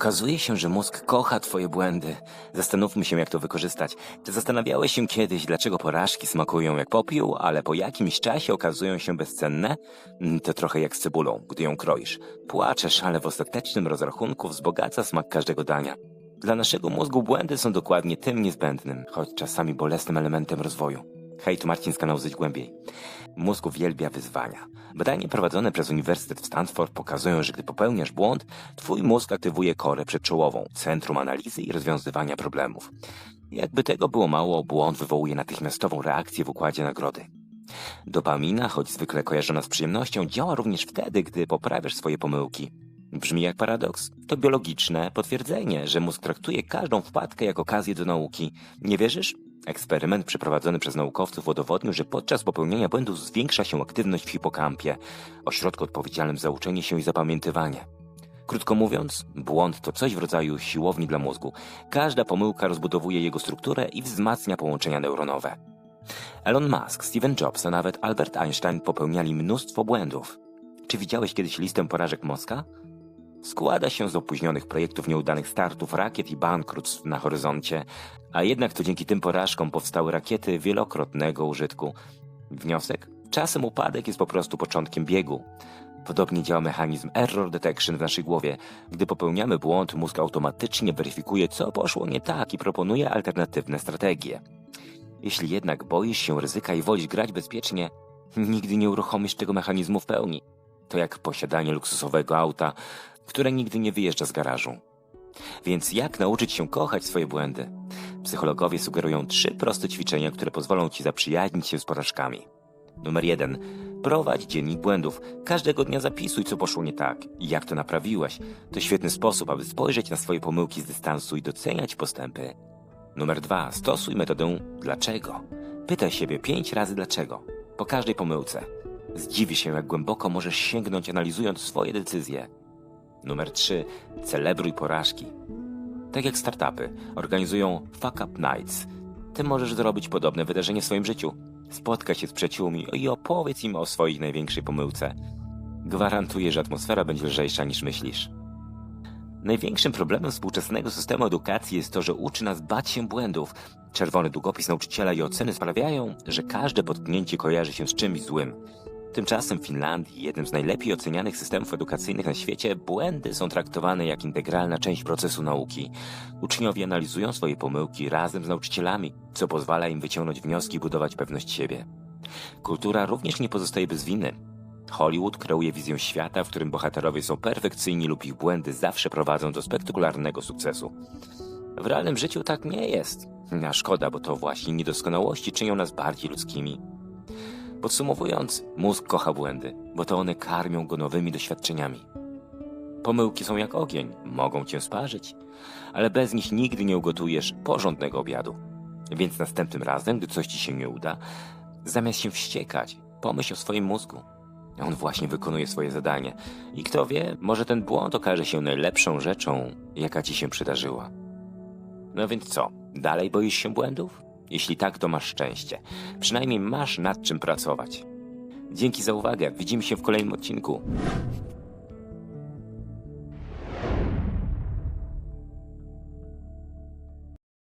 Okazuje się, że mózg kocha twoje błędy. Zastanówmy się, jak to wykorzystać. Czy zastanawiałeś się kiedyś, dlaczego porażki smakują jak popiół, ale po jakimś czasie okazują się bezcenne? Mm, To trochę jak z cebulą, gdy ją kroisz. Płaczesz, ale w ostatecznym rozrachunku wzbogaca smak każdego dania. Dla naszego mózgu błędy są dokładnie tym niezbędnym, choć czasami bolesnym elementem rozwoju. Hej, tu Marcin z kanału Zejdź Głębiej. Mózg uwielbia wyzwania. Badania prowadzone przez Uniwersytet w Stanford pokazują, że gdy popełniasz błąd, twój mózg aktywuje korę przedczołową, centrum analizy i rozwiązywania problemów. Jakby tego było mało, błąd wywołuje natychmiastową reakcję w układzie nagrody. Dopamina, choć zwykle kojarzona z przyjemnością, działa również wtedy, gdy poprawiasz swoje pomyłki. Brzmi jak paradoks. To biologiczne potwierdzenie, że mózg traktuje każdą wpadkę jak okazję do nauki. Nie wierzysz? Eksperyment przeprowadzony przez naukowców udowodnił, że podczas popełniania błędów zwiększa się aktywność w hipokampie, ośrodku odpowiedzialnym za uczenie się i zapamiętywanie. Krótko mówiąc, błąd to coś w rodzaju siłowni dla mózgu. Każda pomyłka rozbudowuje jego strukturę i wzmacnia połączenia neuronowe. Elon Musk, Steven Jobs, a nawet Albert Einstein popełniali mnóstwo błędów. Czy widziałeś kiedyś listę porażek mózga? Składa się z opóźnionych projektów, nieudanych startów, rakiet i bankructw na horyzoncie, a jednak to dzięki tym porażkom powstały rakiety wielokrotnego użytku. Wniosek? Czasem upadek jest po prostu początkiem biegu. Podobnie działa mechanizm error detection w naszej głowie. Gdy popełniamy błąd, mózg automatycznie weryfikuje, co poszło nie tak i proponuje alternatywne strategie. Jeśli jednak boisz się ryzyka i wolisz grać bezpiecznie, nigdy nie uruchomisz tego mechanizmu w pełni. To jak posiadanie luksusowego auta, które nigdy nie wyjeżdża z garażu. Więc jak nauczyć się kochać swoje błędy? Psychologowie sugerują trzy proste ćwiczenia, które pozwolą ci zaprzyjaźnić się z porażkami. Numer jeden. Prowadź dziennik błędów. Każdego dnia zapisuj, co poszło nie tak i jak to naprawiłeś. To świetny sposób, aby spojrzeć na swoje pomyłki z dystansu i doceniać postępy. Numer dwa. Stosuj metodę dlaczego. Pytaj siebie pięć razy dlaczego. Po każdej pomyłce. Zdziwi się, jak głęboko możesz sięgnąć analizując swoje decyzje. Numer 3. Celebruj porażki. Tak jak startupy organizują Fuck Up Nights, ty możesz zrobić podobne wydarzenie w swoim życiu. Spotkaj się z przyjaciółmi i opowiedz im o swojej największej pomyłce. Gwarantuję, że atmosfera będzie lżejsza niż myślisz. Największym problemem współczesnego systemu edukacji jest to, że uczy nas bać się błędów. Czerwony długopis nauczyciela i oceny sprawiają, że każde potknięcie kojarzy się z czymś złym. Tymczasem w Finlandii, jednym z najlepiej ocenianych systemów edukacyjnych na świecie, błędy są traktowane jak integralna część procesu nauki. Uczniowie analizują swoje pomyłki razem z nauczycielami, co pozwala im wyciągnąć wnioski i budować pewność siebie. Kultura również nie pozostaje bez winy. Hollywood kreuje wizję świata, w którym bohaterowie są perfekcyjni lub ich błędy zawsze prowadzą do spektakularnego sukcesu. W realnym życiu tak nie jest. A szkoda, bo to właśnie niedoskonałości czynią nas bardziej ludzkimi. Podsumowując, mózg kocha błędy, bo to one karmią go nowymi doświadczeniami. Pomyłki są jak ogień, mogą cię sparzyć, ale bez nich nigdy nie ugotujesz porządnego obiadu. Więc następnym razem, gdy coś ci się nie uda, zamiast się wściekać, pomyśl o swoim mózgu. On właśnie wykonuje swoje zadanie. I kto wie, może ten błąd okaże się najlepszą rzeczą, jaka ci się przydarzyła. No więc co, dalej boisz się błędów? Jeśli tak, to masz szczęście. Przynajmniej masz nad czym pracować. Dzięki za uwagę. Widzimy się w kolejnym odcinku.